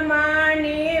Mani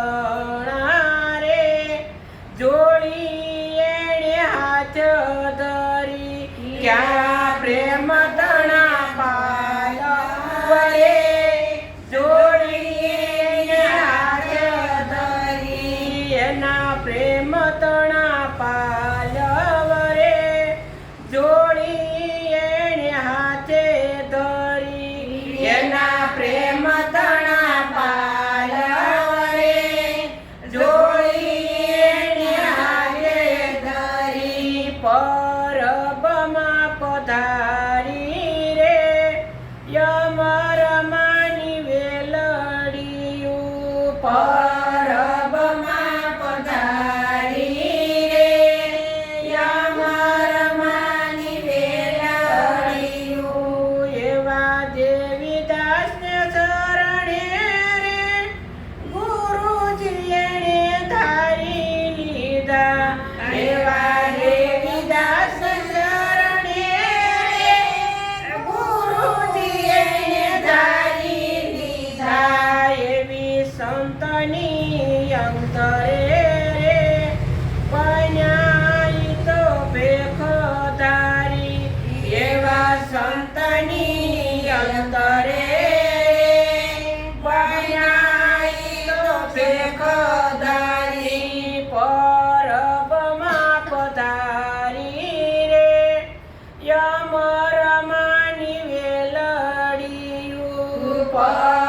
love. Yeah. અંતની અંતરે રે પન્યાઈ તો ભેખ તારી એવા સંતની અંતરે Bye.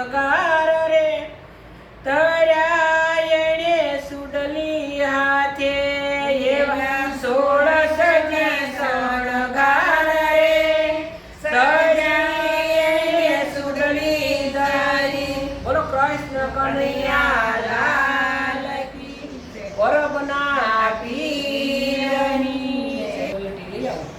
સોળ રે. તર્યા સુડલી હાથે એવા સોળ સજી શણગાર રે. તર્યા એણે સુડલી ધારી. બોલો કૃષ્ણ કનૈયા.